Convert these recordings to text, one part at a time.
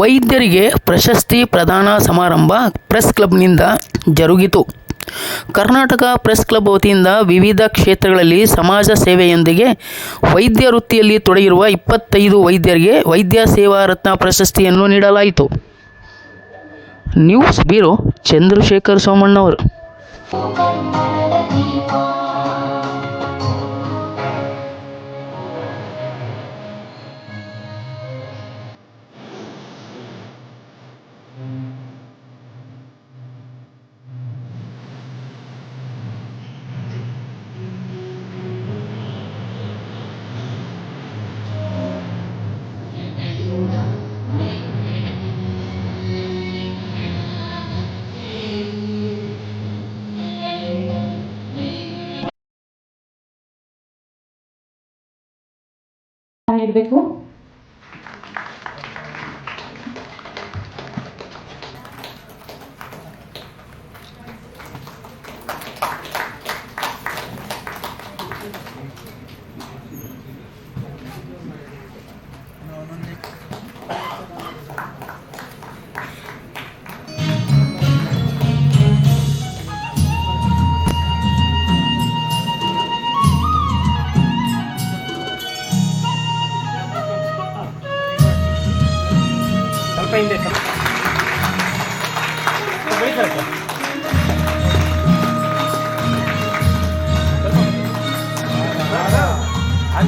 ವೈದ್ಯರಿಗೆ ಪ್ರಶಸ್ತಿ ಪ್ರದಾನ ಸಮಾರಂಭ ಪ್ರೆಸ್ ಕ್ಲಬ್ನಿಂದ ಜರುಗಿತು. ಕರ್ನಾಟಕ ಪ್ರೆಸ್ ಕ್ಲಬ್ ವತಿಯಿಂದ ವಿವಿಧ ಕ್ಷೇತ್ರಗಳಲ್ಲಿ ಸಮಾಜ ಸೇವೆಯೊಂದಿಗೆ ವೈದ್ಯ ವೃತ್ತಿಯಲ್ಲಿ ತೊಡಗಿರುವ ಇಪ್ಪತ್ತೈದು ವೈದ್ಯರಿಗೆ ವೈದ್ಯ ಸೇವಾ ರತ್ನ ಪ್ರಶಸ್ತಿಯನ್ನು ನೀಡಲಾಯಿತು. ನ್ಯೂಸ್ ಬ್ಯೂರೋ ಚಂದ್ರಶೇಖರ್ ಸೋಮಣ್ಣವರು ಇಡಬೇಕು.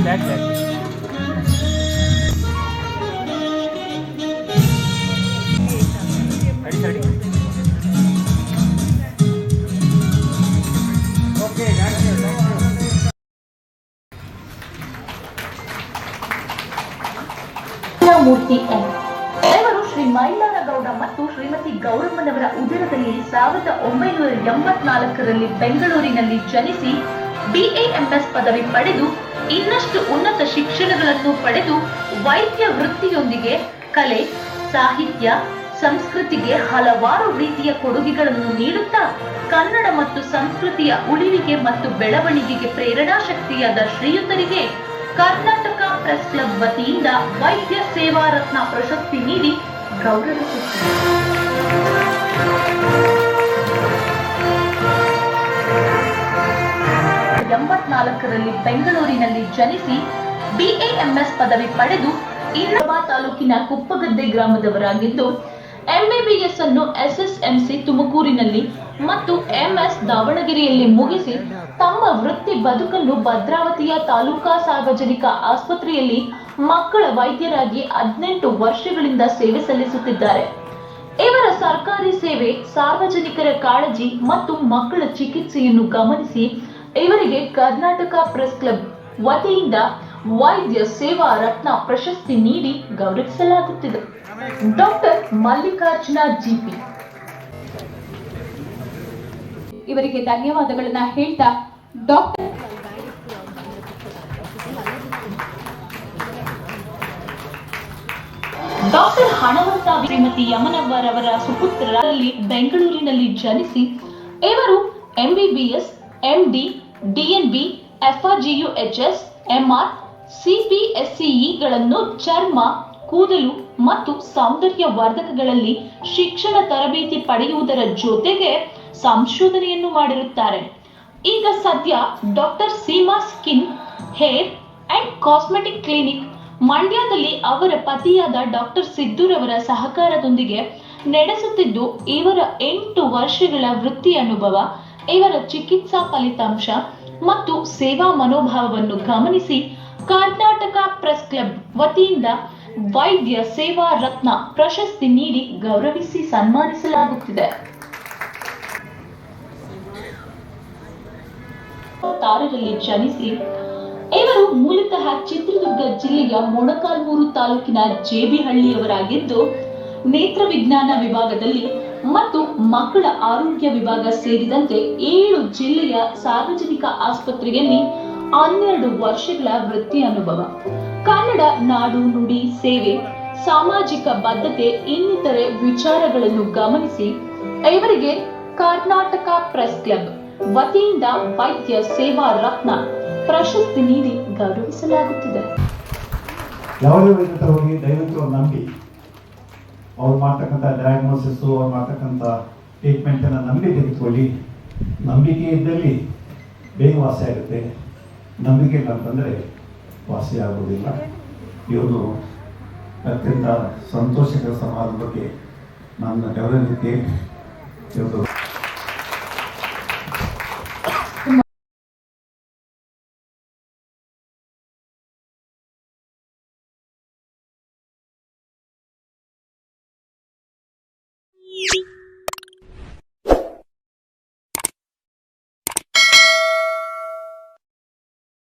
ಥ್ಯಾಂಕ್ ಯು ಮೂರ್ತಿ ಇವರು ಶ್ರೀ ಮೈಲಾರಗೌಡ ಮತ್ತು ಶ್ರೀಮತಿ ಗೌರಮ್ಮನವರ ಉದರದಲ್ಲಿ ಸಾವಿರದ ಒಂಬೈನೂರ ಎಂಬತ್ನಾಲ್ಕರಲ್ಲಿ ಬೆಂಗಳೂರಿನಲ್ಲಿ ಜನಿಸಿ ಬಿಎಎಂಎಸ್ ಪದವಿ ಪಡೆದು ಇನ್ನಷ್ಟು ಉನ್ನತ ಶಿಕ್ಷಣಗಳನ್ನು ಪಡೆದು ವೈದ್ಯ ವೃತ್ತಿಯೊಂದಿಗೆ ಕಲೆ, ಸಾಹಿತ್ಯ, ಸಂಸ್ಕೃತಿಗೆ ಹಲವಾರು ರೀತಿಯ ಕೊಡುಗೆಗಳನ್ನು ನೀಡುತ್ತಾ ಕನ್ನಡ ಮತ್ತು ಸಂಸ್ಕೃತಿಯ ಉಳಿವಿಗೆ ಮತ್ತು ಬೆಳವಣಿಗೆಗೆ ಪ್ರೇರಣಾ ಶಕ್ತಿಯಾದ ಶ್ರೀಯುತರಿಗೆ ಕರ್ನಾಟಕ ಪ್ರೆಸ್ ಕ್ಲಬ್ ವತಿಯಿಂದ ವೈದ್ಯ ಸೇವಾ ರತ್ನ ಪ್ರಶಸ್ತಿ ನೀಡಿ ಗೌರವಿಸುತ್ತಿದೆ ಎಂಬತ್ನಾಲ್ಕರಲ್ಲಿ ಬೆಂಗಳೂರಿನಲ್ಲಿ ಜನಿಸಿ ಬಿಎಎಂಎಸ್ ಪದವಿ ಪಡೆದು ಇನ್ನೋಬಾ ತಾಲೂಕಿನ ಕುಪ್ಪಗದ್ದೆ ಗ್ರಾಮದವರಾಗಿದ್ದು ಎಂಬಿಬಿಎಸ್ ಅನ್ನು ಎಸ್ಎಸ್ಎಂಸಿ ತುಮಕೂರಿನಲ್ಲಿ ಮತ್ತು ಎಂಎಸ್ ದಾವಣಗೆರೆಯಲ್ಲಿ ಮುಗಿಸಿ ತಮ್ಮ ವೃತ್ತಿ ಬದುಕನ್ನು ಭದ್ರಾವತಿಯ ತಾಲೂಕಾ ಸಾರ್ವಜನಿಕ ಆಸ್ಪತ್ರೆಯಲ್ಲಿ ಮಕ್ಕಳ ವೈದ್ಯರಾಗಿ ಹದಿನೆಂಟು ವರ್ಷಗಳಿಂದ ಸೇವೆ ಸಲ್ಲಿಸುತ್ತಿದ್ದಾರೆ. ಇವರ ಸರ್ಕಾರಿ ಸೇವೆ ಸಾರ್ವಜನಿಕರ ಕಾಳಜಿ ಮತ್ತು ಮಕ್ಕಳ ಚಿಕಿತ್ಸೆಯನ್ನು ಗಮನಿಸಿ ಇವರಿಗೆ ಕರ್ನಾಟಕ ಪ್ರೆಸ್ ಕ್ಲಬ್ ವತಿಯಿಂದ ವೈದ್ಯ ಸೇವಾ ರತ್ನ ಪ್ರಶಸ್ತಿ ನೀಡಿ ಗೌರವಿಸಲಾಗುತ್ತಿದೆ. Doctor Mallikarjuna GP. ಇವರಿಗೆ ಧನ್ಯವಾದಗಳನ್ನ ಹೇಳ್ತಾ ಡಾಕ್ಟರ್ ಡಾಕ್ಟರ್ ಹಣವಂತ ಶ್ರೀಮತಿ ಯಮನವರವರ ಸುಪುತ್ರರಲ್ಲಿ ಬೆಂಗಳೂರಿನಲ್ಲಿ ಜನಿಸಿ ಇವರು MBBS MD DNB FRGUHS MR ಸಿಪಿಎಸ್ಸಿಇಗಳನ್ನು ಚರ್ಮ, ಕೂದಲು ಮತ್ತು ಸೌಂದರ್ಯ ವರ್ಧಕಗಳಲ್ಲಿ ಶಿಕ್ಷಣ ತರಬೇತಿ ಪಡೆಯುವುದರ ಜೊತೆಗೆ ಸಂಶೋಧನೆಯನ್ನು ಮಾಡಿರುತ್ತಾರೆ. ಈಗ ಸದ್ಯ doctor Seema skin hair and cosmetic clinic ಮಂಡ್ಯದಲ್ಲಿ ಅವರ ಪತಿಯಾದ ಡಾಕ್ಟರ್ ಸಿದ್ದೂರವರ ಸಹಕಾರದೊಂದಿಗೆ ನಡೆಸುತ್ತಿದ್ದು, ಇವರ ಎಂಟು ವರ್ಷಗಳ ವೃತ್ತಿ ಅನುಭವ ಇವರ ಚಿಕಿತ್ಸಾ ಫಲಿತಾಂಶ ಮತ್ತು ಸೇವಾ ಮನೋಭಾವವನ್ನು ಗಮನಿಸಿ ಕರ್ನಾಟಕ ಪ್ರೆಸ್ ಕ್ಲಬ್ ವತಿಯಿಂದ ವೈದ್ಯ ಸೇವಾ ರತ್ನ ಪ್ರಶಸ್ತಿ ನೀಡಿ ಗೌರವಿಸಿ ಸನ್ಮಾನಿಸಲಾಗುತ್ತಿದೆ. ತಾರರಲ್ಲಿ ಜನಿಸಿ ಇವರು ಮೂಲತಃ ಚಿತ್ರದುರ್ಗ ಜಿಲ್ಲೆಯ ಮೊಣಕಾಲ್ಮೂರು ತಾಲೂಕಿನ ಜೇಬಿಹಳ್ಳಿಯವರಾಗಿದ್ದು, ನೇತ್ರ ವಿಜ್ಞಾನ ವಿಭಾಗದಲ್ಲಿ ಮತ್ತು ಮಕ್ಕಳ ಆರೋಗ್ಯ ವಿಭಾಗ ಸೇರಿದಂತೆ ಏಳು ಜಿಲ್ಲೆಯ ಸಾರ್ವಜನಿಕ ಆಸ್ಪತ್ರೆಯಲ್ಲಿ ಹನ್ನೆರಡು ವರ್ಷಗಳ ವೃತ್ತಿ ಅನುಭವ. ಕನ್ನಡ ನಾಡು ನುಡಿ ಸೇವೆ, ಸಾಮಾಜಿಕ ಬದ್ಧತೆ ಇನ್ನಿತರೆ ವಿಚಾರಗಳನ್ನು ಗಮನಿಸಿ ಇವರಿಗೆ ಕರ್ನಾಟಕ ಪ್ರೆಸ್ ಕ್ಲಬ್ ವತಿಯಿಂದ ವೈದ್ಯ ಸೇವಾ ರತ್ನ ಪ್ರಶಸ್ತಿ ನೀಡಿ ಗೌರವಿಸಲಾಗುತ್ತಿದೆ. ದಯವಿಟ್ಟು ನಂಬಿ. ಅವ್ರು ಮಾಡ್ತಕ್ಕಂಥ ಡಯಾಗ್ನೋಸಿಸ್ಸು ಅವ್ರು ಮಾಡ್ತಕ್ಕಂಥ ಟ್ರೀಟ್ಮೆಂಟನ್ನು ನಂಬಿ ತೆಗೆದುಕೊಳ್ಳಿ ನಂಬಿಕೆ ಇದ್ದಲ್ಲಿ ಬೇಗ ವಾಸಿ ಆಗುತ್ತೆ. ನಂಬಿಕೆ ಇಲ್ಲ ಅಂತಂದರೆ ವಾಸಿ ಆಗೋದಿಲ್ಲ. ಇವರು ಅತ್ಯಂತ ಸಂತೋಷಕರ ಸಮಾಜದ ಬಗ್ಗೆ ನನ್ನ ಗೌರವಕ್ಕೆ ಇವತ್ತು